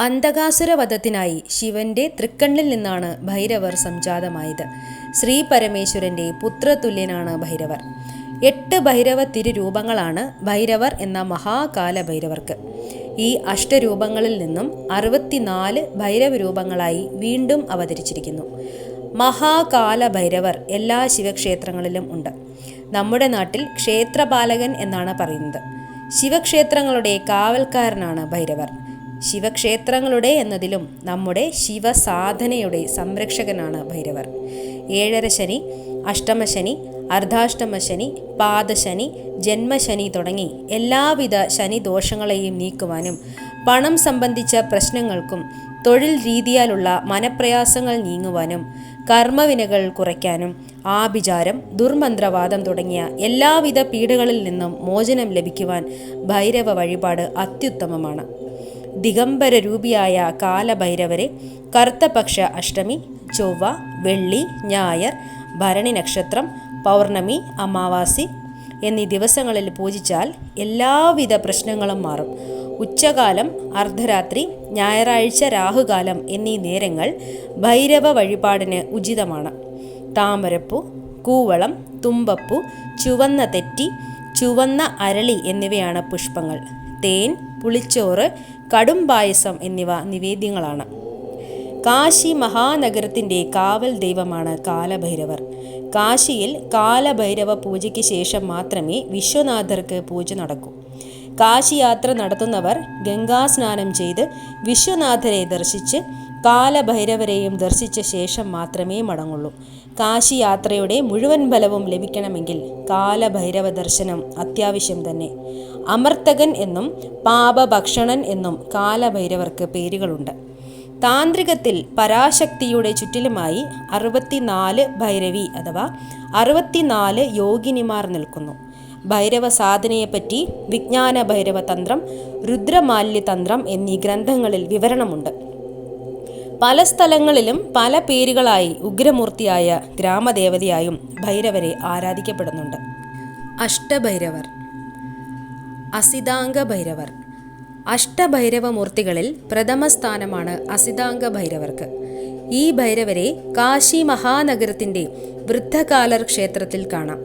അന്തകാസുരവധത്തിനായി ശിവന്റെ തൃക്കണ്ണിൽ നിന്നാണ് ഭൈരവർ സംജാതമായത്. ശ്രീ പരമേശ്വരന്റെ പുത്രതുല്യനാണ് ഭൈരവർ. എട്ട് ഭൈരവ തിരുരൂപങ്ങളാണ് ഭൈരവർ എന്ന മഹാകാല ഭൈരവർക്ക്. ഈ അഷ്ടരൂപങ്ങളിൽ നിന്നും അറുപത്തിനാല് ഭൈരവ രൂപങ്ങളായി വീണ്ടും അവതരിച്ചിരിക്കുന്നു. മഹാകാല ഭൈരവർ എല്ലാ ശിവക്ഷേത്രങ്ങളിലും ഉണ്ട്. നമ്മുടെ നാട്ടിൽ ക്ഷേത്രപാലകൻ എന്നാണ് പറയുന്നത്. ശിവക്ഷേത്രങ്ങളുടെ കാവൽക്കാരനാണ് ഭൈരവർ. ശിവക്ഷേത്രങ്ങളുടെ എന്നതിലും നമ്മുടെ ശിവസാധനയുടെ സംരക്ഷകനാണ് ഭൈരവർ. ഏഴര ശനി അഷ്ടമശനി അർദ്ധാഷ്ടമശനി പാദശനി ജന്മശനി തുടങ്ങി എല്ലാവിധ ശനി ദോഷങ്ങളെയും നീക്കുവാനും പണം സംബന്ധിച്ച പ്രശ്നങ്ങൾക്കും തൊഴിൽ രീതിയാലുള്ള മനപ്രയാസങ്ങൾ നീങ്ങുവാനും കർമ്മവിനകൾ കുറയ്ക്കാനും ആഭിചാരം ദുർമന്ത്രവാദം തുടങ്ങിയ എല്ലാവിധ പീഡകളിൽ നിന്നും മോചനം ലഭിക്കുവാൻ ഭൈരവ വഴിപാട് അത്യുത്തമമാണ്. ദിഗംബര രൂപിയായ കാലഭൈരവരെ കറുത്തപക്ഷ അഷ്ടമി ചൊവ്വ വെള്ളി ഞായർ ഭരണി നക്ഷത്രം പൗർണമി അമാവാസി എന്നീ ദിവസങ്ങളിൽ പൂജിച്ചാൽ എല്ലാവിധ പ്രശ്നങ്ങളും മാറും. ഉച്ചകാലം അർദ്ധരാത്രി ഞായറാഴ്ച രാഹുകാലം എന്നീ നേരങ്ങൾ ഭൈരവ വഴിപാടിന് ഉചിതമാണ്. താമരപ്പൂ കൂവളം തുമ്പപ്പൂ ചുവന്ന തെറ്റി ചുവന്ന അരളി എന്നിവയാണ് പുഷ്പങ്ങൾ. തേൻ പുളിച്ചോറ് കടും പായസം എന്നിവ നിവേദ്യങ്ങളാണ്. കാശി മഹാനഗരത്തിന്റെ കാവൽ ദൈവമാണ് കാലഭൈരവർ. കാശിയിൽ കാലഭൈരവ പൂജയ്ക്ക് ശേഷം മാത്രമേ വിശ്വനാഥർക്ക് പൂജ നടക്കൂ. കാശി യാത്ര നടത്തുന്നവർ ഗംഗാസ്നാനം ചെയ്ത് വിശ്വനാഥരെ ദർശിച്ച് കാലഭൈരവരെയും ദർശിച്ച ശേഷം മാത്രമേ മടങ്ങുള്ളൂ. കാശി യാത്രയുടെ മുഴുവൻ ഫലവും ലഭിക്കണമെങ്കിൽ കാലഭൈരവ ദർശനം അത്യാവശ്യം തന്നെ. അമർത്തകൻ എന്നും പാപഭക്ഷണൻ എന്നും കാലഭൈരവർക്ക് പേരുകളുണ്ട്. താന്ത്രികത്തിൽ പരാശക്തിയുടെ ചുറ്റിലുമായി അറുപത്തിനാല് ഭൈരവി അഥവാ അറുപത്തിനാല് യോഗിനിമാർ നിൽക്കുന്നു. ഭൈരവ സാധനയെപ്പറ്റി വിജ്ഞാന ഭൈരവ തന്ത്രം രുദ്രമാല്യ തന്ത്രം എന്നീ ഗ്രന്ഥങ്ങളിൽ വിവരണമുണ്ട്. പല സ്ഥലങ്ങളിലും പല പേരുകളായി ഉഗ്രമൂർത്തിയായ ഗ്രാമദേവതയായും ഭൈരവരെ ആരാധിക്കപ്പെടുന്നുണ്ട്. അഷ്ടഭൈരവർ അസിതാംഗ ഭൈരവർ അഷ്ടഭൈരവമൂർത്തികളിൽ പ്രഥമ സ്ഥാനമാണ് അസിതാംഗ ഭൈരവർക്ക് ഈ ഭൈരവരെ കാശി മഹാനഗരത്തിന്റെ വൃദ്ധകാലർ ക്ഷേത്രത്തിൽ കാണാം.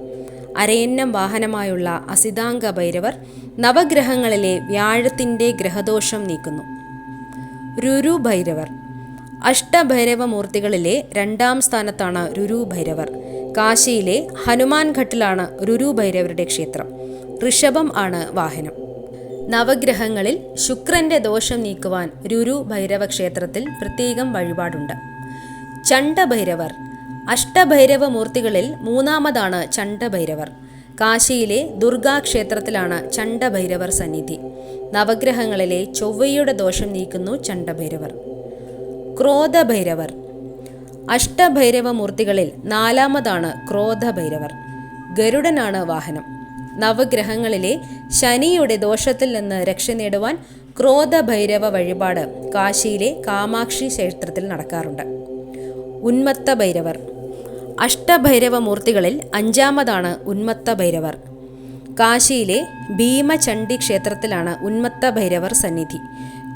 അരയന്നം വാഹനമായുള്ള അസിതാംഗ ഭൈരവർ നവഗ്രഹങ്ങളിലെ വ്യാഴത്തിന്റെ ഗ്രഹദോഷം നീക്കുന്നു. രുരു ഭൈരവർ അഷ്ടഭൈരവമൂർത്തികളിലെ രണ്ടാം സ്ഥാനത്താണ് രുരു ഭൈരവർ കാശിയിലെ ഹനുമാൻ ഘട്ടിലാണ് രുരു ഭൈരവരുടെ ക്ഷേത്രം. ഋഷഭം ആണ് വാഹനം. നവഗ്രഹങ്ങളിൽ ശുക്രന്റെ ദോഷം നീക്കുവാൻ രുരു ഭൈരവ ക്ഷേത്രത്തിൽ പ്രത്യേകം വഴിപാടുണ്ട്. ചണ്ടഭൈരവർ അഷ്ടഭൈരവ മൂർത്തികളിൽ മൂന്നാമതാണ് ചണ്ഡഭൈരവർ. കാശിയിലെ ദുർഗാക്ഷേത്രത്തിലാണ് ചണ്ഡഭൈരവർ സന്നിധി. നവഗ്രഹങ്ങളിലെ ചൊവ്വയുടെ ദോഷം നീക്കുന്നു ചണ്ഡഭൈരവർ. ക്രോധഭൈരവർ. അഷ്ടഭൈരവ മൂർത്തികളിൽ നാലാമതാണ് ക്രോധഭൈരവർ. ഗരുഡനാണ് വാഹനം. നവഗ്രഹങ്ങളിലെ ശനിയുടെ ദോഷത്തിൽ നിന്ന് രക്ഷ നേടുവാൻ ക്രോധഭൈരവ വഴിപാട് കാശിയിലെ കാമാക്ഷി ക്ഷേത്രത്തിൽ നടക്കാറുണ്ട്. ഉന്മത്ത ഭൈരവർ അഷ്ടഭൈരവ മൂർത്തികളിൽ അഞ്ചാമതാണ് ഉന്മത്ത ഭൈരവർ കാശിയിലെ ഭീമചണ്ഡി ക്ഷേത്രത്തിലാണ് ഉന്മത്ത ഭൈരവർ സന്നിധി.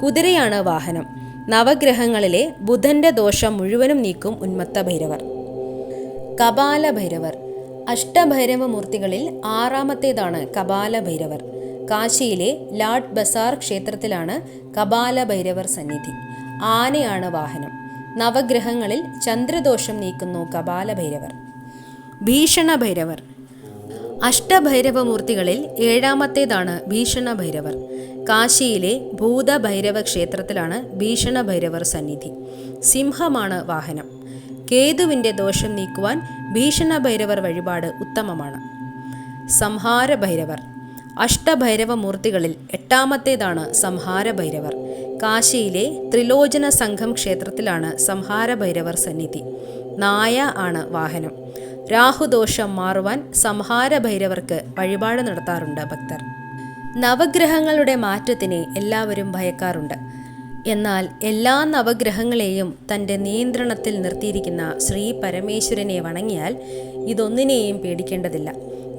കുതിരയാണ് വാഹനം. നവഗ്രഹങ്ങളിലെ ബുധന്റെ ദോഷം മുഴുവനും നീക്കും ഉന്മത്ത ഭൈരവർ. കപാല ഭൈരവർ. അഷ്ടഭൈരവ മൂർത്തികളിൽ ആറാമത്തേതാണ് കപാല ഭൈരവർ. കാശിയിലെ ലാഡ് ബസാർ ക്ഷേത്രത്തിലാണ് കപാല ഭൈരവർ സന്നിധി. ആനയാണ് വാഹനം. നവഗ്രഹങ്ങളിൽ ചന്ദ്രദോഷം നീക്കുന്നു കപാല ഭൈരവർ. ഭീഷണ ഭൈരവർ. അഷ്ടഭൈരവമൂർത്തികളിൽ ഏഴാമത്തേതാണ് ഭീഷണ ഭൈരവർ കാശിയിലെ ഭൂതഭൈരവ ക്ഷേത്രത്തിലാണ് ഭീഷണ ഭൈരവർ സന്നിധി. സിംഹമാണ് വാഹനം. കേതുവിന്റെ ദോഷം നീക്കുവാൻ ഭീഷണ ഭൈരവർ വഴിപാട് ഉത്തമമാണ്. സംഹാര ഭൈരവർ അഷ്ടഭൈരവമൂർത്തികളിൽ എട്ടാമത്തേതാണ് സംഹാര ഭൈരവർ കാശിയിലെ ത്രിലോചന സംഘം ക്ഷേത്രത്തിലാണ് സംഹാര ഭൈരവർ സന്നിധി. നായ ആണ് വാഹനം. രാഹുദോഷം മാറുവാൻ സംഹാര ഭൈരവർക്ക് വഴിപാട് നടത്താറുണ്ട് ഭക്തർ. നവഗ്രഹങ്ങളുടെ മാറ്റത്തിനെ എല്ലാവരും ഭയക്കാറുണ്ട്. എന്നാൽ എല്ലാ നവഗ്രഹങ്ങളെയും തന്റെ നിയന്ത്രണത്തിൽ നിർത്തിയിരിക്കുന്ന ശ്രീ പരമേശ്വരനെ വണങ്ങിയാൽ ഇതൊന്നിനെയും പേടിക്കേണ്ടതില്ല.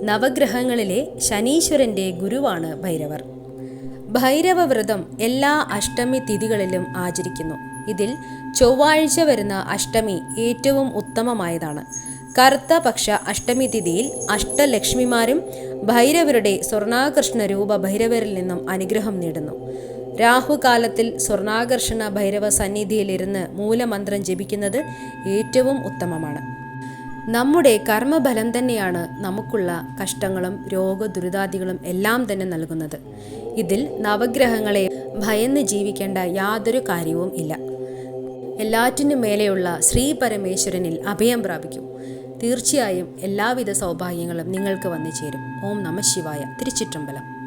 നവഗ്രഹങ്ങളിലെ ശനീശ്വരന്റെ ഗുരുവാണ് ഭൈരവർ. ഭൈരവ വ്രതം എല്ലാ അഷ്ടമി തിഥികളിലും ആചരിക്കുന്നു. ഇതിൽ ചൊവ്വാഴ്ച വരുന്ന അഷ്ടമി ഏറ്റവും ഉത്തമമായതാണ്. കറുത്ത പക്ഷ അഷ്ടമി തിഥിയിൽ അഷ്ടലക്ഷ്മിമാരും ഭൈരവരുടെ സ്വർണാകർഷണ രൂപ ഭൈരവരിൽ നിന്നും അനുഗ്രഹം നേടുന്നു. രാഹുകാലത്തിൽ സ്വർണാകർഷണ ഭൈരവ സന്നിധിയിലിരുന്ന് മൂലമന്ത്രം ജപിക്കുന്നത് ഏറ്റവും ഉത്തമമാണ്. നമ്മുടെ കർമ്മഫലം തന്നെയാണ് നമുക്കുള്ള കഷ്ടങ്ങളും രോഗദുരിതാദികളും എല്ലാം തന്നെ നൽകുന്നത്. ഇതിൽ നവഗ്രഹങ്ങളെ ഭയന്ന് ജീവിക്കേണ്ട യാതൊരു കാര്യവും ഇല്ല. എല്ലാറ്റിനും മേലെയുള്ള ശ്രീ പരമേശ്വരനിൽ അഭയം പ്രാപിക്കൂ. തീർച്ചയായും എല്ലാവിധ സൗഭാഗ്യങ്ങളും നിങ്ങൾക്ക് വന്നു ചേരും ഓം നമ ശിവായ. തിരുച്ചിറ്റമ്പലം.